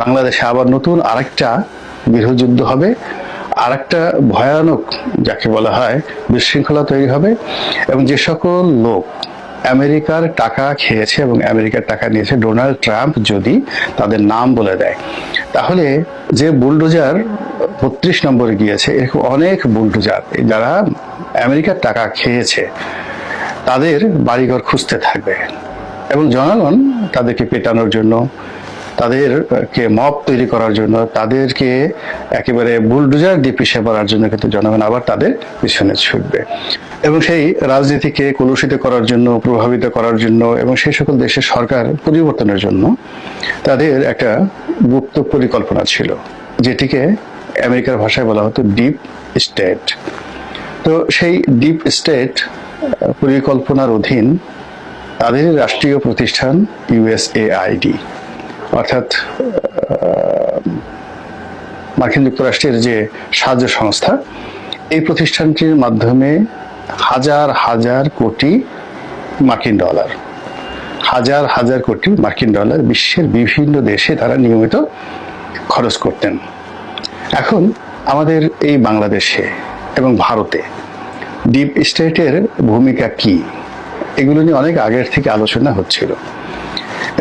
বাংলাদেশে আবার নতুন আরেকটা গৃহযুদ্ধ হবে। আরেকটা ভয়ানক, যাকে বলা হয়, বিশৃঙ্খলা তৈরি হবে এবং যে সকল লোক আমেরিকার টাকা খেয়েছে এবং আমেরিকার টাকা নিয়েছে ডোনাল্ড ট্রাম্প যদি তাদের নাম বলে দেয়। তাহলে যে বুলডোজার বত্রিশ নম্বরে গিয়েছে, এরকম অনেক বুলডোজার যারা আমেরিকার টাকা খেয়েছে, তাদের বাড়িঘর খুঁজতে থাকবে। এবং জনগণ তাদেরকে পেটানোর জন্য তাদেরকে মব তৈরি করার জন্য, তাদেরকে একেবারে বুলডোজার দিয়ে পিছিয়ে পড়ার জন্য কিন্তু জনগণ আবার তাদের পিছনে ছুটবে। এবং সেই রাজনীতিকে কলুষিত করার জন্য, প্রভাবিত করার জন্য এবং সেই সকল দেশের সরকার পরিবর্তনের জন্য তাদের একটা গুপ্ত পরিকল্পনা ছিল, যেটিকে আমেরিকার ভাষায় বলা হতো ডিপ স্টেট। তো সেই ডিপ স্টেট পরিকল্পনার অধীন তাদের রাষ্ট্রীয় প্রতিষ্ঠান ইউএসএআইডি অর্থাৎ মার্কিন যুক্তরাষ্ট্রের যে সাহায্য সংস্থা, এই প্রতিষ্ঠানটির মাধ্যমে হাজার হাজার কোটি মার্কিন ডলার, হাজার হাজার কোটি মার্কিন ডলার বিশ্বের বিভিন্ন দেশে তারা নিয়মিত খরচ করতেন। এখন আমাদের এই বাংলাদেশে এবং ভারতে ডিপ স্টেটের ভূমিকা কি, এগুলো নিয়ে অনেক আগের থেকে আলোচনা হচ্ছিল।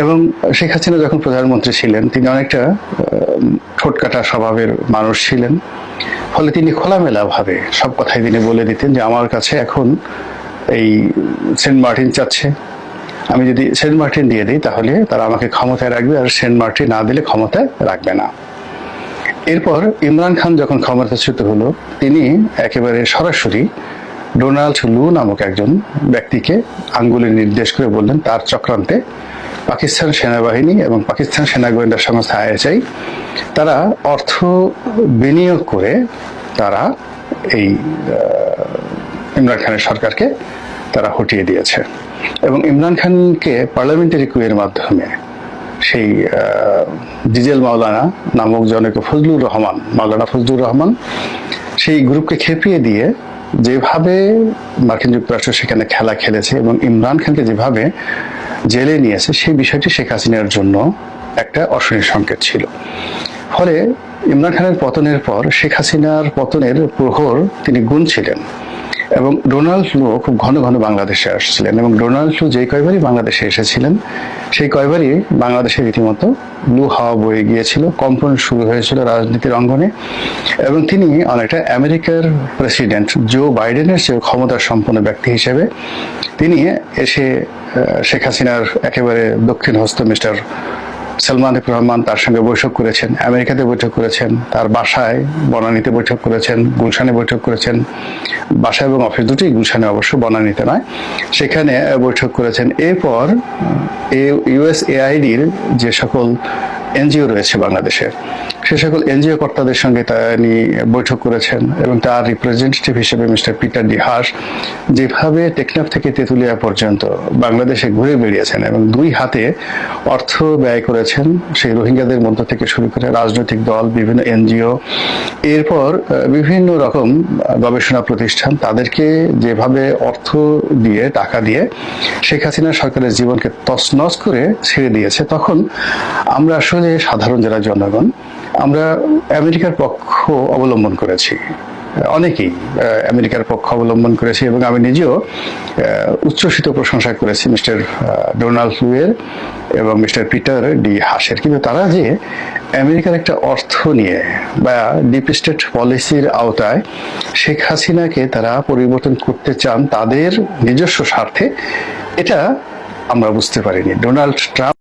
এবং শেখ হাসিনা যখন প্রধানমন্ত্রী ছিলেন, তিনি অনেকটা ঠোঁটকাটা স্বভাবের মানুষ ছিলেন। ফলে তিনি খোলামেলা ভাবে সব কথাই তিনি বলে দিতেন যে, আমার কাছে এখন এই সেন্ট মার্টিন চাচ্ছে। আমি যদি সেন্ট মার্টিন দিয়ে দিই, তাহলে তারা আমাকে ক্ষমতায় রাখবে আর সেন্ট মার্টিন না দিলে ক্ষমতায় রাখবে না। এরপর ইমরান খান যখন ক্ষমতাচ্যুত হলো, তিনি একেবারে সরাসরি ডোনাল্ড লু নামক একজন ব্যক্তিকে আঙ্গুলে নির্দেশ করে বললেন, তার চক্রান্তে পাকিস্তান সেনাবাহিনী এবং পাকিস্তান সেনা গোয়েন্দা সংস্থা আইএসআই, তারা অর্থ বিনিয়োগ করে তারা এই ইমরান খানের সরকারকে তারা হটিয়ে দিয়েছে। এবং ইমরান খানকে পার্লামেন্টারি কুয়ের মাধ্যমে সেই ডিজেল মাওলানা নামক জনক ফজলুর রহমান, মাওলানা ফজলুর রহমান, সেই গ্রুপকে খেপিয়ে দিয়ে যেভাবে মার্কিন যুক্তরাষ্ট্র সেখানে খেলা খেলেছে এবং ইমরান খানকে যেভাবে জেলে নিয়েছে সেই বিষয়টি শেখ হাসিনার জন্য একটা অশনীর সংকেত ছিল। ফলে ইমরান খানের পতনের পর শেখ হাসিনার পতনের প্রহর তিনি গুনছিলেন। এবং ডোনাল্ড লু খুব ঘন ঘন বাংলাদেশে আসছিলেন এবং ডোনাল্ড লু যে কয়বারই বাংলাদেশে এসেছিলেন, সেই কয়বারই বাংলাদেশে রীতিমতো লু হাওয়া বয়ে গিয়েছিল, কম্পন শুরু হয়েছিল রাজনীতির অঙ্গনে এবং তিনি অনেকটা আমেরিকার প্রেসিডেন্ট জো বাইডেনের চেয়ে ক্ষমতার সম্পন্ন ব্যক্তি হিসেবে তিনি এসে শেখ হাসিনার একেবারে দক্ষিণ হস্ত মিস্টার সালমান রহমান তার সঙ্গে বৈঠক করেছেন, আমেরিকাতে বৈঠক করেছেন, তার বাসায় বনানীতে বৈঠক করেছেন, গুলশানে বৈঠক করেছেন। বাসা এবং অফিস দুটি গুলশানে অবশ্য, বনানীতে নয়। সেখানে বৈঠক করেছেন। এরপর ইউএস এআইডির যে সকল এনজিও রয়েছে বাংলাদেশে সে সকল এনজিও কর্তাদের সঙ্গে তিনি বৈঠক করেছেন এবং তার রিপ্রেজেন্টেটিভ হিসেবে মিস্টার পিটার ডি হাস যেভাবে টেকনাফ থেকে তেঁতুলিয়া পর্যন্ত বাংলাদেশে ঘুরে বেরিয়েছেন এবং দুই হাতে অর্থ ব্যয় করেছেন, সেই রোহিঙ্গাদের মধ্য থেকে শুরু করে রাজনৈতিক দল, বিভিন্ন এনজিও, এরপর বিভিন্ন রকম গবেষণা প্রতিষ্ঠান তাদেরকে যেভাবে অর্থ দিয়ে, টাকা দিয়ে শেখ হাসিনা সরকারের জীবনকে তছনছ করে ছেড়ে দিয়েছে, তখন আমরা আসলে সাধারণ যারা জনগণ আমরা আমেরিকার পক্ষ অবলম্বন করেছি। অনেকেই আমেরিকার পক্ষ অবলম্বন করেছি এবং আমি নিজেও উচ্ছ্বসিত প্রশংসা করেছি মিস্টার ডোনাল্ড লুয়ের এবং মিস্টার পিটার ডি হাসের কিন্তু তারা যে আমেরিকার একটা অর্থ নিয়ে বা ডিপ স্টেট পলিসির আওতায় শেখ হাসিনাকে তারা পরিবর্তন করতে চান, তাদের নিজস্ব স্বার্থে, এটা আমরা বুঝতে পারিনি। Donald Trump